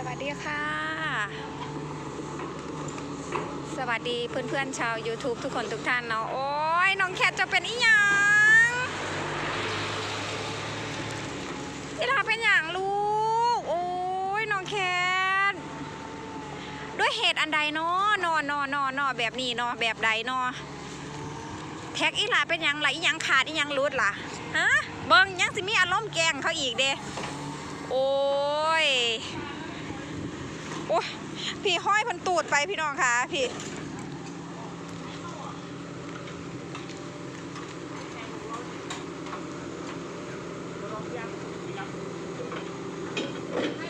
สวัสดีค่ะ สวัสดีเพื่อนๆชาว YouTube ทุกคนทุกท่านเนาะโอ้ยน้องแคทจะเป็นอีหยังอีลาเป็นอย่างลูก โอ้ยน้องแคทด้วยเหตุอันใดเนาะนอนนอนนอนนอแบบนี้เนาะแบบใดเนาะแท็กอีหลาเป็นหยังไรอีหยังขาดอีหยังรุดล่ะฮะเบิ่งยังสิมีอารมณ์แกงเขาอีกเด้โอ้ย โอ้ยพี่ห้อยพันตูดไปพี่น้องค่ะพี่โอ้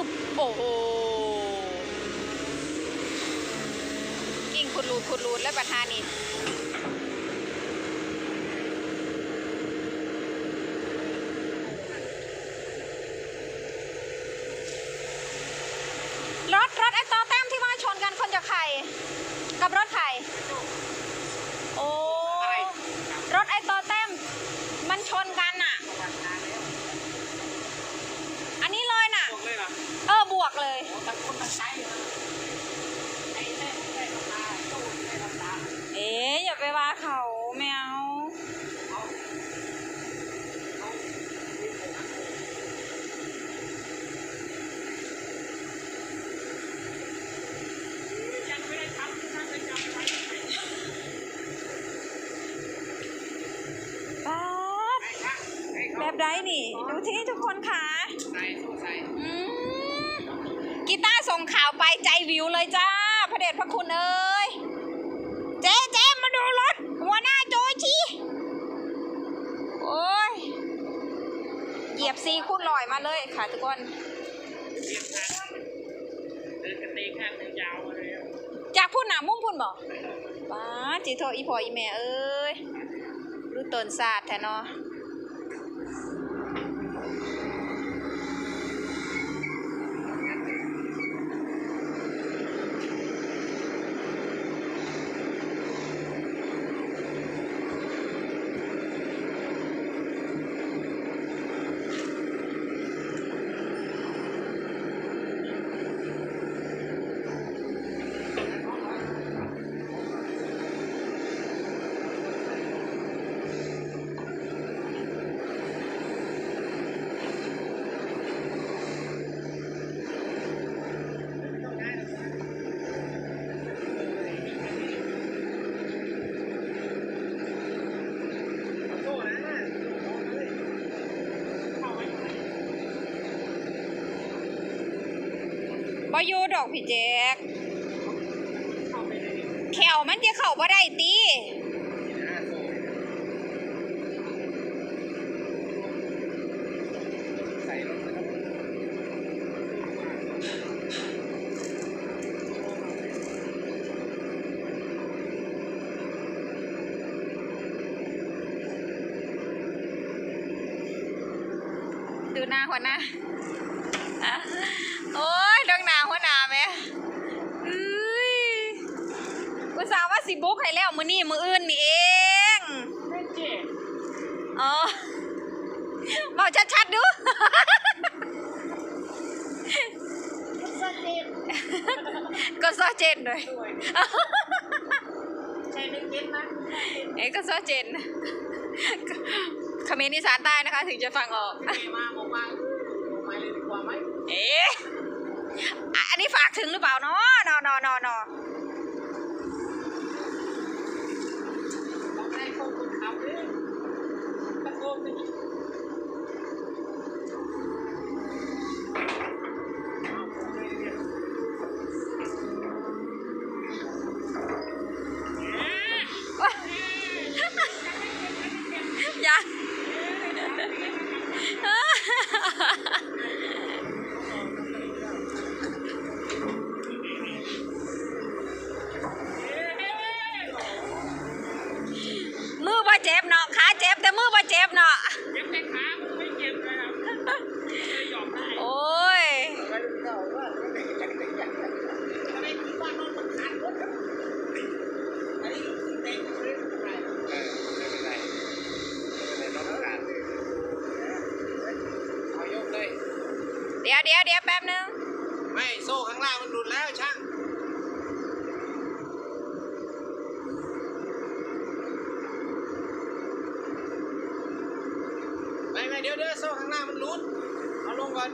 ึบโอ้โหกิ่งขุดรูดขุดรูดและประธานนี่รถรถไอ้ต่อแต้มที่ว่าชนกันคนจะใคร กับรถใคร โอ้ รถไอ้ต่อแต้ม มันชนกันอะ อันนี้เลยน่ะ บอกเลยเหรอ เออบวกเลย โอ้แต่คนตะไคร้เหรอไอ้แม่ไอ้ราคาตู้ไอ้ราคา เอ๊ะอย่าไปว่าเขาแมว เอาเอามีผมนะยังไม่ได้ทำยังไม่ได้ทำไว้ ป๊าด ไอ้ช่างไอ้เขาแบบไรนี่ ดูที่ทุกคนค่ะใส่สงสัยอืมกีตาร์ส่งข่าวไปใจวิวเลยจ้าพระเดชพระคุณเอ้ย เจ๊เจ๊มาดูรถ หัวหน้าโจชีโอ้ยเหยียบซีคูณลอยมาเลยค่ะทุกคนเรียบทางเดินกันเองงานยาวมาเลยอะจากพูดหนามุ่งพูนบอกป้าดจีโทอีพออีแม่เอ้ยรู้ตนศาสตร์แท้เนาะ ดอกพี่แจ๊กเข้าไปในนี้แขวมันจะเข้าบ่ได้ตีห้าโซ่ใส่รถนะครับดูหน้าหัวหน้าอะโอ้ยดองหน้าหัวหน้าแม่เอ้ยกู สาวว่าสิบุกให้แล้วมือนี่มืออื่นนี่เองแม่เจ๊อ๋อบอกชัดๆดูสเต็ปก็ซอเจนเลยด้วยใช่นึกเก็ตนะเอ้ยก็ซอเจนเขมรอีสานใต้นะคะ ถึงจะฟังออกเมมาบอกว่าลงไปเลยดีกว่าไหมเอ๊ะอะอันนี้ฝากถึงหรือเปล่าเนาะนอนอนอนอ ดี๋ยวเดี๋ยวเดี๋ยวแป๊บนึง ไม่โซ่ข้างล่างมันหลุดแล้วช่าง ไม่ไม่เดี๋ยวเดี๋ยวโซ่ข้างล่างมันหลุด เอาลงก่อน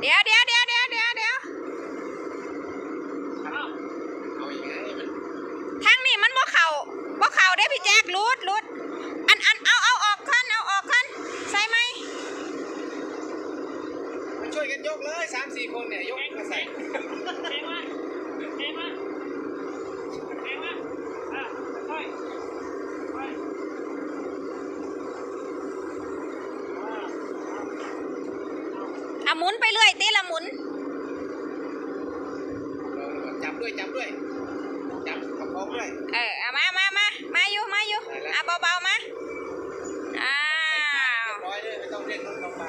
เดี๋ยวเดี๋ยวเดี๋ยวเดี๋ยวเดี๋ยวเดี๋ยว เอาอย่างไงมัน ทางนี้มันบ่เข่าบ่เข่าได้พี่แจ๊ครูดรูดอันอันเอาเอาออกคันเอาออกคันใส่ไหม มาช่วยกันยกเลยสามสี่คนเนี่ย ยกมาใส่ เองมาเองมาเองมาอะค่อยค่อยอ่า อะ หมุนไปเรื่อยตีละหมุนจับด้วยจับด้วยจับประคองด้วยเออเอามามามามาอยู่มาอยู่ได้แล้วอะเบาๆมาอ้าวเรียบร้อยเลยไม่ต้องเร่งรถลงไป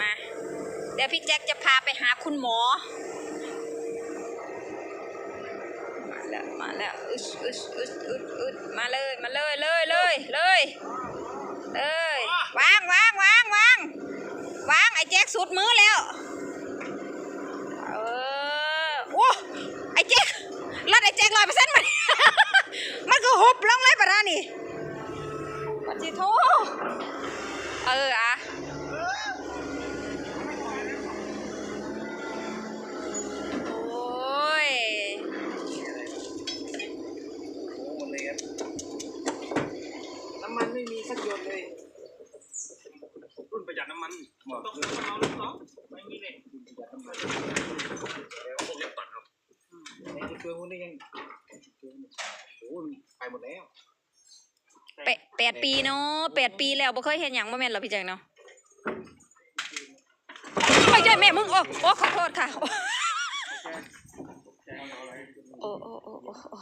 มา เดี๋ยวพี่แจ็คจะพาไปหาคุณหมอ มาแล้วมาแล้วอึดอึดอึดอึดอึดมาเลยมาเลยเลยเลยเลยเลย วางวางวางวางวางไอ้แจ็ค สุดมือแล้ว เออโอ้ไอ้แจ็ครถไอ้แจ็คลอยเปอร์เซ็นต์มันมันก็หุบลงเลยปะนะนี่ปฏิโทเอออะ โอ้ย โอ้หมดเลยครับ น้ำมันไม่มีสักหยดเลย รุ่นประหยัดน้ำ มันบอกต้องเลยต้องเอาลูกน้องไม่มีเลยพวกเล็บตัดครับในเครื่องพวกนี้ยังโอ้โหไปหมดแล้วแปดแปดปีเนาะแปดปีแล้วบ่เคยเห็นหยังบ่แม่นเหรอพี่แจงเนาะไม่ใช่แม่มึงโอ้โอ้ขอโทษค่ะ โอ้โอ้โอ้โอ้โอ้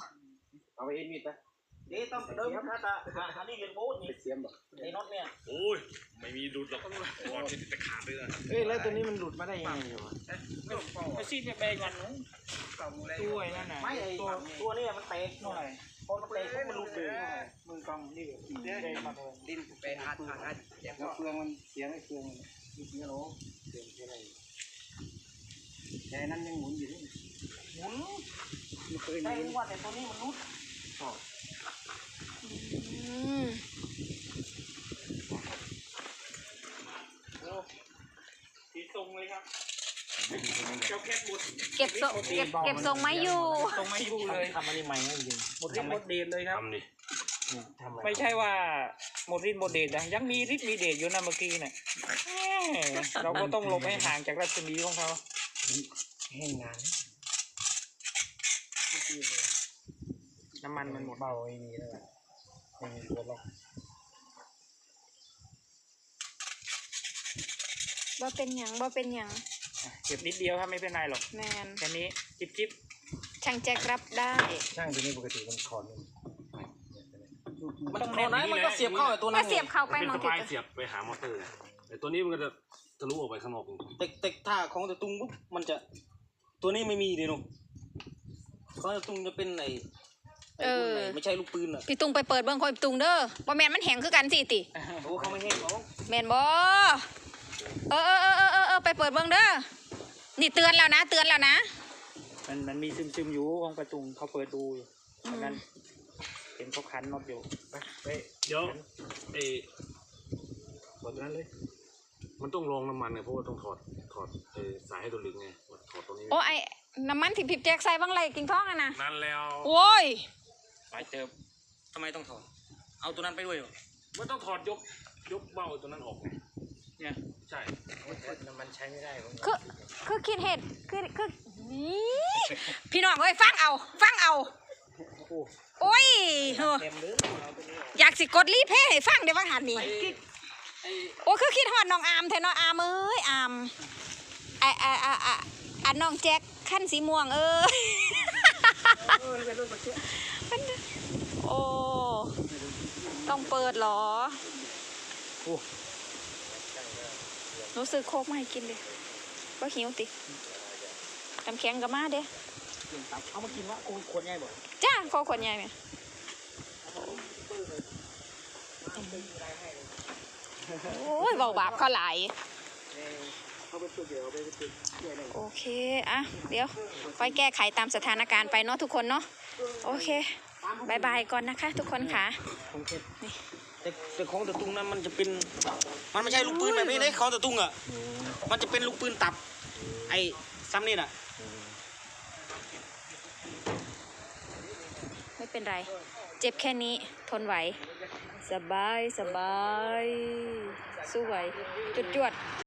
เอาไปเอ็นมิดไป นี่ต้องเดิมถ้าตาอันนี้เป็นโบ๊ทนี่ไปเสียมบอกในน็อตเนี่ยโอ้ยไม่มีดุดหรอกก่อนที่จะขาดเลยนะเอ้ยแล้วตัวนี้มันหลุดมาได้ยังไงอยู่วะไอ้ซีดเนี่ยแบ่งกันนู้นตัวนั่นน่ะไม่ไอ้ตัวตัวเนี่ยมันเตะหน่อยพอมันเตะปุ๊บมันหลุดเลยมึงกองนี่ดิ้นไปอัดอัดอัดแล้วเครื่องมันเสียงไอ้เครื่องมันมีเสียงโหลเสียงเสียงอะไรแต่นั้นยังหมุนอยู่นี่หมุนมันเคยใช่หมุนว่าแต่ตัวนี้มันรุดอืม สีทรงเลยครับ เจ้าแคทหมดเก็บทรงเก็บเก็บทรงไม้อยู่ ทรงไม่อยู่เลย ทำอันนี้ใหม่จริงหมดฤทธิ์หมดเดชเลยครับ ทำดิทำไม่ใช่ว่าหมดฤทธิ์หมดเดชนะยังมีฤทธิ์มีเดชอยู่นะเมื่อกี้เนี่ยแหม่เราก็ต้องหลบให้ห่างจากรัศมีของเขาแห้งนานน้ำมันมันหมดเบาไม่มีแล้ว ไม่มีตัวล็อกบ่เป็นหยังบ่เป็นหยังอะเจ็บนิดเดียวครับไม่เป็นไรหรอกแมนแค่นี้จิบจิบช่างแจ็ครับได้ ช่างตัวนี้ปกติมันคอนมันมันต้องแน่นอย่างนี้เลยก็เสียบเข้าไปเป็นมอสงติปายเสียบไปหามอเตอร์แต่ตัวนี้มันก็จะทะลุออกไปข้างนอกเองแต่แต่ถ้าของตะตุงปุ๊บมันจะตัวนี้ไม่มีเลยเนาะของตะตุงจะเป็นไอ้ ไอ้เอรุ่นอไหนไม่ใช่ลูกปืนอะพี่ตุงไปเปิดเบิ่งคอยพี่ตุงเด้อบ่แม่นมันแห้งคือกันสิติโอ้เขาไม่ให้หรอกแม่นบ่เออเออเออเออเออเออไปเปิดเบิ่งเด้อนี่เตือนแล้วนะ เตือนแล้วนะ มันมันมีซึมซึมๆอยู่ของประตุงเขาเปิดดูอยู่เพราะนั้นเห็นเขาคันน็อตอยู่เดี๋ยวไอ้หมดนั้นเลยมันต้องลองน้ำมันเนี่ยเพราะว่าต้องถอดถอดไอ้สายไฮดรอลิกไงถอดตรงนี้โอ้ไอ้น้ำมันที่พี่แจ็คใส่บ้างไรกิ่งท้องอะนะนั่นแล้วโอ้ยหลายเติมทำไมต้องถอด เอาตัวนั้นไปด้วยเหรอมันต้องถอดยกยกเบ้าตัวนั้นออกไงเนี่ยใช่น้ำมันใช้ไม่ได้ผมคือคือคิดเหตุคือคือนี่พี่น้องเอ้ยฟังเอาฟังเอา โอ้ยเฮ้อเต็มเลยเอาตัวนี้ออกอยากสิกดรีเพย์ให้ฟังเดี๋ยวว่าหันนี่โอ้คือคิดฮอดน้องอามแทนน้องอามเอ้ยอามไอไอไอไออันน้องแจ็คขั้นสีม่วงเอ้ย โอ้ ต้องเปิดเหรอรู้สึกโคกมาให้กินเลยว่าหิวติน้ำแข็งกับมาเด้เอามากินวะกูขวดใหญ่บ่จ้าขอขวดใหญ่ไหมโอ้ยเบาบาปเขาหลายเขาไปตัวเดียวไปไปตัวเดียวหนึ่งโอเค อะ เดี๋ยวค่อยแก้ไขตามสถานการณ์ไปเนาะทุกคนเนาะ โอเค บายบายก่อนนะคะ ทุกคนค่ะ ของเทศแต่แต่ของตะตุงนั้นมันจะเป็น มันไม่ใช่ลูกปืนแบบนี้เลยของตะตุงอะ มันจะเป็นลูกปืนตับ ไอ้ซ้ำนี่น่ะ ไม่เป็นไร เจ็บแค่นี้ทนไหว สบายสบาย สู้ไหว จุดจวด